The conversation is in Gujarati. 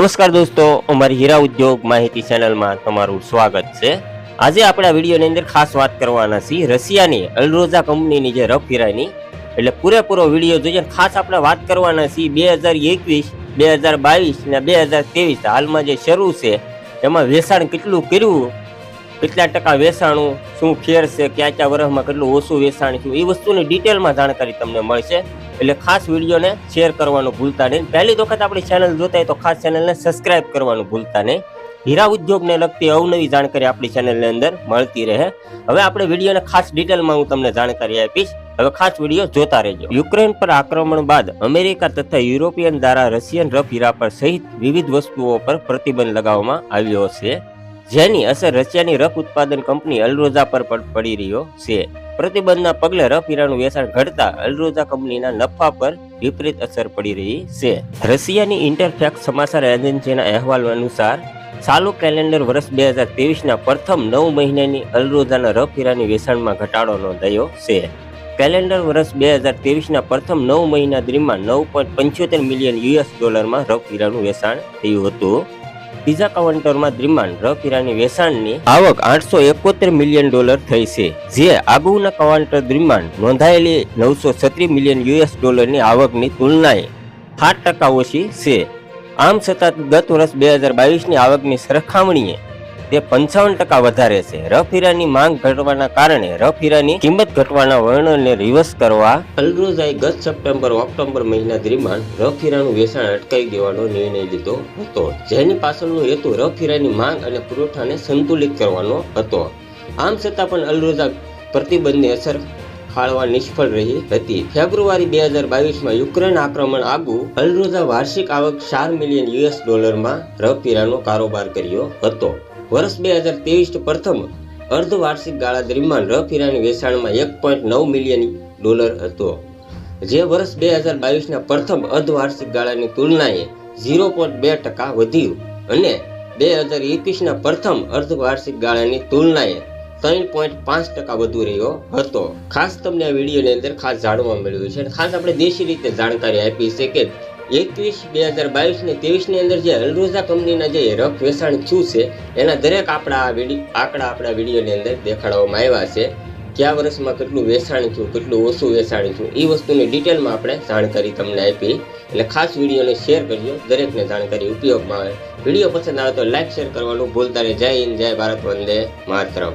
નમસ્કાર દોસ્તો, અમારી હીરા ઉદ્યોગ માહિતી ચેનલમાં તમારું સ્વાગત છે. આજે આપણે આ વિડીયોની અંદર ખાસ વાત કરવાના છીએ રશિયાની અલરોઝા કંપનીની જે રફ હીરાની. એટલે પૂરેપૂરો વીડિયો જોઈએ ખાસ આપણે વાત કરવાના છીએ બે હજાર એકવીસ, બે હજાર બાવીસ ને બે હજાર ત્રેવીસ. હાલમાં જે શરૂ છે, એમાં વેચાણ કેટલું કર્યું કેટલા ટકા વેચાણું, શું ફેર છે, ક્યાં ક્યાં વર્ષમાં કેટલું ઓછું વેચાણ થયું, એ વસ્તુની ડિટેલમાં જાણકારી તમને મળશે. એટલે ખાસ વિડીયોને શેર કરવાનું ભૂલતા નહીં. પહેલી વખત આપણી ચેનલ જોતા હોય તો ખાસ ચેનલને સબસ્ક્રાઇબ કરવાનું ભૂલતા નહીં. હીરા ઉદ્યોગને લગતી અવનવી જાણકારી આપણી ચેનલની અંદર મળતી રહે. હવે આપણે વિડીયોને ખાસ ડિટેલમાં હું તમને જાણકારી આપીશ. હવે ખાસ વીડિયો જોતા રહેજો. યુક્રેન પર આક્રમણ બાદ અમેરિકા તથા યુરોપિયન દ્વારા રશિયન રફ હીરા પર સહિત વિવિધ વસ્તુઓ પર પ્રતિબંધ લગાવવામાં આવ્યો છે. જેની અસર રશિયાની રફ ઉત્પાદન કંપની અલરોઝા પર પણ પડી રહ્યો છે. પ્રતિબંધના પગલે રફ હીરાનું વેચાણ ઘટતા અલરોઝા કંપનીના નફા પર વિપરીત અસર પડી રહી છે. રશિયાની ઇન્ટરફેક્સ સમાચાર એજન્સીના અહેવાલ અનુસાર, ચાલુ કેલેન્ડર વર્ષ બે હજાર ત્રેવીસના પ્રથમ નવ મહિનાની અલરોઝાના રફ હીરાની વેચાણમાં ઘટાડો નોંધાયો છે. કેલેન્ડર વર્ષ બે હજાર તેવીસના પ્રથમ નવ મહિના દરમિયાન નવ પોઈન્ટ પંચોતેર મિલિયન યુએસ ડોલરમાં રફ હીરાનું વેચાણ થયું હતું. બીજા કાઉન્ટરમાં દરમિયાન રફ હીરાની વેચાણની આવક આઠસો એકોતેર મિલિયન ડોલર થઈ છે, જે આગળના કાઉન્ટર દરમિયાન નોંધાયેલી નવસો છત્રીસ મિલિયન યુએસ ડોલરની આવકની તુલનાએ સાત ટકા ઓછી છે. આમ છતાં ગત વર્ષ બે હજાર બાવીસની આવકની સરખામણીએ તે પંચાવન ટકા વધારે છે. રફ હીરાની માંગ ઘટવાના કારણે રફ હીરાની કિંમત ઘટવાના વર્ણનને રિવર્સ કરવા અલરોઝાએ ગત સપ્ટેમ્બર, ઓક્ટોબર મહિના દરમિયાન રફ હીરાનું વેચાણ અટકાવી દેવાનો નિર્ણય લીધો હતો. જેની પાછળનો હેતુ રફ હીરાની માંગ અને પુરવઠાને સંતુલિત કરવાનો હતો. આમ છતાં પણ અલરોઝા પ્રતિબંધની અસર ફાળવા નિષ્ફળ રહી હતી. ફેબ્રુઆરી બે હજાર બાવીસમાં યુક્રેન આક્રમણ આગુ અલરોઝા વાર્ષિક આવક ચાર મિલિયન યુએસ ડોલરમાં રફ કારોબાર કર્યો હતો. વર્ષ બે હજાર ત્રેવીસ પ્રથમ અર્ધવાર્ષિક ગાળા દરમિયાન રફ હીરાની વેચાણમાં એક પોઈન્ટ નવ મિલિયન ડોલર હતો. જે વર્ષ બે હજાર બાવીસના પ્રથમ અર્ધવાર્ષિક ગાળાની તુલનાએ ઝીરો પોઈન્ટ બે ટકા વધ્યું અને બે હજાર એકવીસના પ્રથમ અર્ધવાર્ષિક ગાળાની તુલનાએ ત્રણ પોઈન્ટ પાંચ ટકા વધુ રહ્યો હતો. ખાસ તમને આ વિડીયોની અંદર ખાસ જાણવા મળ્યું છે ખાસ આપણે દેશી રીતે જાણકારી આપી છે કે એકવીસ બે હજાર બાવીસ ને ત્રેવીસની અંદર જે અલરોઝા કંપનીના જે રફ વેચાણ થયું છે, એના દરેક આપણા આ આંકડા આપણા વિડીયોની અંદર દેખાડવામાં આવ્યા છે. કયા વર્ષમાં કેટલું વેચાણ થયું, કેટલું ઓછું વેચાણ થયું એ વસ્તુની ડિટેલમાં આપણે જાણકારી તમને આપી. એટલે ખાસ વિડીયોને શેર કરજો, દરેકને જાણકારી ઉપયોગમાં આવે. વીડિયો પસંદ આવે તો લાઈક, શેર કરવાનું ભૂલતા નહીં. જય હિન્દ, જય ભારત, વંદે માતરમ.